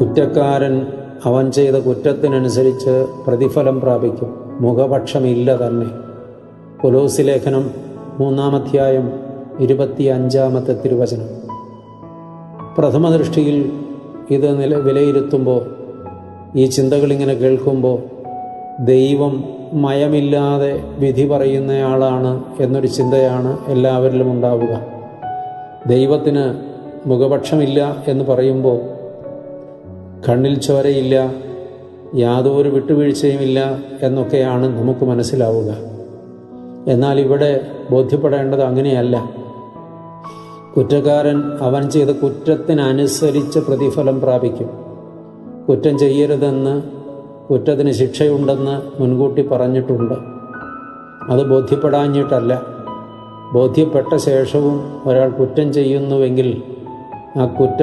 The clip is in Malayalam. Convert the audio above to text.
കുറ്റക്കാരൻ അവൻ ചെയ്ത കുറ്റത്തിനനുസരിച്ച് പ്രതിഫലം പ്രാപിക്കും. മുഖപക്ഷമില്ല തന്നെ. കൊലോസി ലേഖനം മൂന്നാമധ്യായം ഇരുപത്തി അഞ്ചാമത്തെ തിരുവചനം. പ്രഥമ ദൃഷ്ടിയിൽ ഇത് നില വിലയിരുത്തുമ്പോൾ ഈ ചിന്തകളിങ്ങനെ കേൾക്കുമ്പോൾ ദൈവം മയമില്ലാതെ വിധി പറയുന്നയാളാണ് എന്നൊരു ചിന്തയാണ് എല്ലാവരിലും ഉണ്ടാവുക. ദൈവത്തിന് മുഖപക്ഷമില്ല എന്ന് പറയുമ്പോൾ കണ്ണിൽ ചോരയില്ല യാതൊരു വിട്ടുവീഴ്ചയുമില്ല എന്നൊക്കെയാണ് നമുക്ക് മനസ്സിലാവുക. എന്നാൽ ഇവിടെ ബോധ്യപ്പെടേണ്ടത് അങ്ങനെയല്ല. കുറ്റക്കാരൻ അവൻ ചെയ്ത കുറ്റത്തിനനുസരിച്ച് പ്രതിഫലം പ്രാപിക്കും. കുറ്റം ചെയ്യരുതെന്ന് കുറ്റത്തിന് ശിക്ഷയുണ്ടെന്ന് മുൻകൂട്ടി പറഞ്ഞിട്ടുണ്ട്. അത് ബോധ്യപ്പെടാഞ്ഞിട്ടല്ല. ബോധ്യപ്പെട്ട ശേഷവും ഒരാൾ കുറ്റം ചെയ്യുന്നുവെങ്കിൽ ആ കുറ്റ